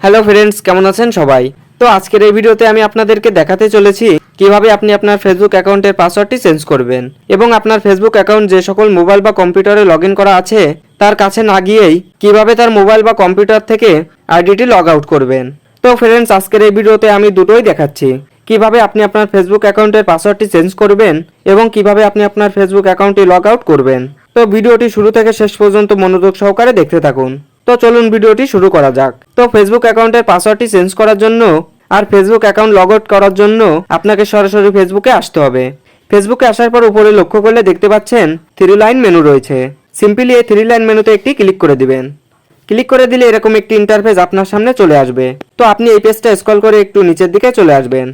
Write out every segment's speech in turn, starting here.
Hello friends কেমন আছেন সবাই? তো আজকের এই ভিডিওতে আমি আপনাদেরকে দেখাতে চলেছি কীভাবে আপনি আপনার ফেসবুক অ্যাকাউন্টের পাসওয়ার্ডটি চেঞ্জ করবেন এবং আপনার ফেসবুক অ্যাকাউন্ট যে সকল মোবাইল বা কম্পিউটারে লগ করা আছে, তার কাছে না গিয়েই কীভাবে তার মোবাইল বা কম্পিউটার থেকে আইডিটি লগ আউট করবেন। তো ফ্রেন্ডস আজকের এই ভিডিওতে আমি দুটোই দেখাচ্ছি। কীভাবে আপনি আপনার ফেসবুক অ্যাকাউন্টের পাসওয়ার্ডটি চেঞ্জ করবেন এবং কীভাবে আপনি আপনার ফেসবুক অ্যাকাউন্টটি লগ আউট করবেন। তো ভিডিওটি শুরু থেকে শেষ পর্যন্ত মনোযোগ সহকারে দেখতে থাকুন। তো চলুন ভিডিওটি শুরু করা যাক। তো ফেসবুক অ্যাকাউন্টের পাসওয়ার্ডটি চেঞ্জ করার জন্য আর ফেসবুক অ্যাকাউন্ট লগ আউট করার জন্য আপনাকে সরাসরি ফেসবুকে আসতে হবে। ফেসবুকে আসার পর উপরে লক্ষ্য করলে দেখতে পাচ্ছেন থ্রি লাইন মেনু রয়েছে। সিম্পলি এই থ্রি লাইন মেনুতে একটি ক্লিক করে দিবেন। ক্লিক করে দিলে এরকম একটি ইন্টারফেস আপনার সামনে চলে আসবে। তো আপনি এই পেজটা স্ক্রল করে একটু নিচের দিকে চলে আসবেন।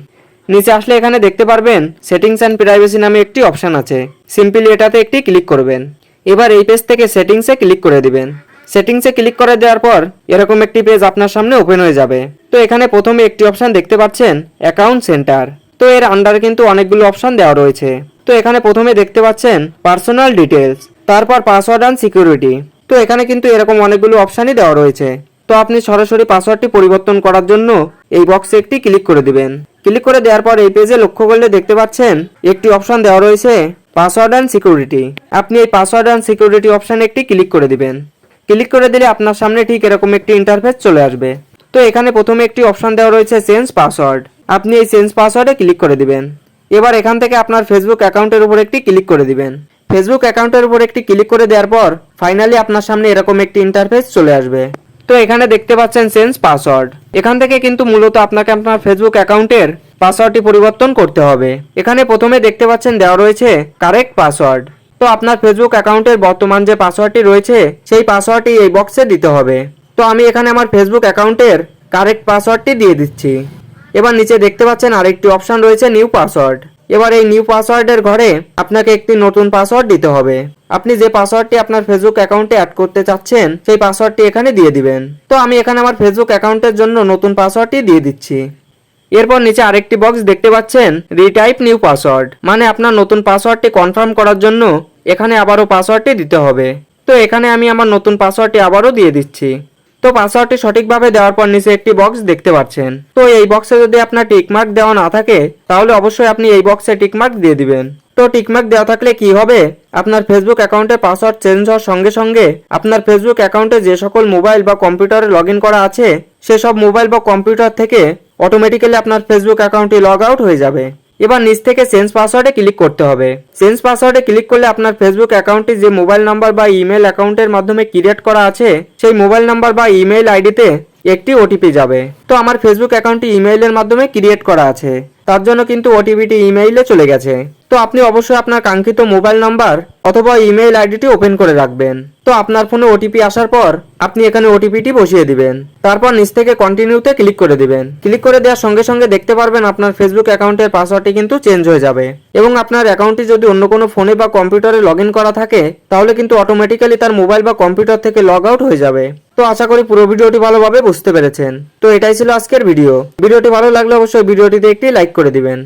নিচে আসলে এখানে দেখতে পারবেন সেটিংস অ্যান্ড প্রাইভেসি নামে একটি অপশন আছে। সিম্পলি এটাতে একটি ক্লিক করবেন। এবার এই পেজ থেকে সেটিংসে ক্লিক করে দিবেন। সেটিংসে ক্লিক করে দেওয়ার পর এরকম একটি পেজ আপনার সামনে ওপেন হয়ে যাবে। তো এখানে প্রথমে একটি অপশন দেখতে পাচ্ছেন অ্যাকাউন্ট সেন্টার তো এর আন্ডারে কিন্তু অনেকগুলো অপশন দেওয়া রয়েছে। তো এখানে প্রথমে দেখতে পাচ্ছেন পার্সোনাল ডিটেলস তারপর পাসওয়ার্ড অ্যান্ড সিকিউরিটি তো এখানে কিন্তু এরকম অনেকগুলো অপশানই দেওয়া রয়েছে। তো আপনি সরাসরি পাসওয়ার্ডটি পরিবর্তন করার জন্য এই বক্সে একটি ক্লিক করে দিবেন। ক্লিক করে দেওয়ার পর এই পেজে লক্ষ্য করলে দেখতে পাচ্ছেন, একটি অপশন দেওয়া রয়েছে পাসওয়ার্ড অ্যান্ড সিকিউরিটি আপনি এই পাসওয়ার্ড অ্যান্ড সিকিউরিটি অপশানে একটি ক্লিক করে দিবেন। ক্লিক করে দিলে আপনার সামনে ঠিক এরকম একটি ইন্টারফেস চলে আসবে। তো এখানে প্রথমে একটি অপশন দেওয়া রয়েছে চেঞ্জ পাসওয়ার্ড আপনি এই চেঞ্জ পাসওয়ার্ডে ক্লিক করে দিবেন। এবার এখান থেকে আপনার ফেসবুক অ্যাকাউন্টের উপর একটি ক্লিক করে দিবেন। ফেসবুক অ্যাকাউন্টের উপর একটি ক্লিক করে দেওয়ার পর ফাইনালি আপনার সামনে এরকম একটি ইন্টারফেস চলে আসবে। তো এখানে দেখতে পাচ্ছেন চেঞ্জ পাসওয়ার্ড এখান থেকে কিন্তু মূলত আপনাকে আপনার ফেসবুক অ্যাকাউন্টের পাসওয়ার্ডটি পরিবর্তন করতে হবে। এখানে প্রথমে দেখতে পাচ্ছেন দেওয়া রয়েছে কারেক্ট পাসওয়ার্ড তো আপনার ফেসবুক অ্যাকাউন্টের বর্তমান যে পাসওয়ার্ডটি রয়েছে, সেই পাসওয়ার্ডটি এই বক্সে দিতে হবে। তো আমি এখানে আমার ফেসবুক অ্যাকাউন্টের কারেক্ট পাসওয়ার্ডটি দিয়ে দিচ্ছি। এবার নিচে দেখতে পাচ্ছেন আরেকটি অপশন রয়েছে নিউ পাসওয়ার্ড এবার এই নিউ পাসওয়ার্ডের ঘরে আপনাকে একটি নতুন পাসওয়ার্ড দিতে হবে। আপনি যে পাসওয়ার্ডটি আপনার ফেসবুক অ্যাকাউন্টে অ্যাড করতে চাচ্ছেন, সেই পাসওয়ার্ডটি এখানে দিয়ে দিবেন। তো আমি এখানে আমার ফেসবুক অ্যাকাউন্টের জন্য নতুন পাসওয়ার্ডটি দিয়ে দিচ্ছি। এরপর নিচে আরেকটি বক্স দেখতে পাচ্ছেন রিটাইপ নিউ পাসওয়ার্ড মানে আপনার নতুন পাসওয়ার্ডটি কনফার্ম করার জন্য এখানে আবারও পাসওয়ার্ডটি দিতে হবে। তো এখানে আমি আমার নতুন পাসওয়ার্ডটি আবারও দিয়ে দিচ্ছি। তো পাসওয়ার্ডটি সঠিকভাবে দেওয়ার পর নিচে একটি বক্স দেখতে পাচ্ছেন। তো এই বক্সে যদি আপনার টিকমার্ক দেওয়া না থাকে, তাহলে অবশ্যই আপনি এই বক্সে টিকমার্ক দিয়ে দিবেন। তো টিকমার্ক দেওয়া থাকলে কি হবে? আপনার ফেসবুক অ্যাকাউন্টে পাসওয়ার্ড চেঞ্জ হওয়ার সঙ্গে সঙ্গে আপনার ফেসবুক অ্যাকাউন্টে যে সকল মোবাইল বা কম্পিউটারে লগ করা আছে, সেসব মোবাইল বা কম্পিউটার থেকে অটোমেটিক্যালি আপনার ফেসবুক অ্যাকাউন্টটি লগ আউট হয়ে যাবে। এবার নিচ থেকে চেঞ্জ পাসওয়ার্ডে ক্লিক করতে হবে। চেঞ্জ পাসওয়ার্ডে ক্লিক করলে আপনার ফেসবুক অ্যাকাউন্টটি যে মোবাইল নাম্বার বা ইমেল অ্যাকাউন্টের মাধ্যমে ক্রিয়েট করা আছে, সেই মোবাইল নাম্বার বা ইমেল আইডিতে একটি ওটিপি যাবে। তো আমার ফেসবুক অ্যাকাউন্টটি ইমেইলের মাধ্যমে ক্রিয়েট করা আছে। তার জন্য কিন্তু ওটিপিটি ইমেইলে চলে গেছে। তো আপনি অবশ্যই আপনার কাঙ্ক্ষিত মোবাইল নাম্বার অথবা ইমেইল আইডিটি ওপেন করে রাখবেন। তো আপনার ফোনে ওটিপি আসার পর আপনি এখানে ওটিপিটি বসিয়ে দিবেন। তারপর নিচ থেকে কন্টিনিউতে ক্লিক করে দিবেন। ক্লিক করে দেওয়ার সঙ্গে সঙ্গে দেখতে পারবেন আপনার ফেসবুক অ্যাকাউন্টের পাসওয়ার্ডটি কিন্তু চেঞ্জ হয়ে যাবে। এবং আপনার অ্যাকাউন্টটি যদি অন্য কোনো ফোনে বা কম্পিউটারে লগ করা থাকে, তাহলে কিন্তু অটোমেটিক্যালি তার মোবাইল বা কম্পিউটার থেকে লগ আউট হয়ে যাবে। তো আশা করি পুরো ভিডিওটি ভালোভাবে বুঝতে পেরেছেন। তো এটাই ছিল আজকের ভিডিও ভিডিওটি ভালো লাগলে অবশ্যই ভিডিওটিতে একটি লাইক করে দিবেন।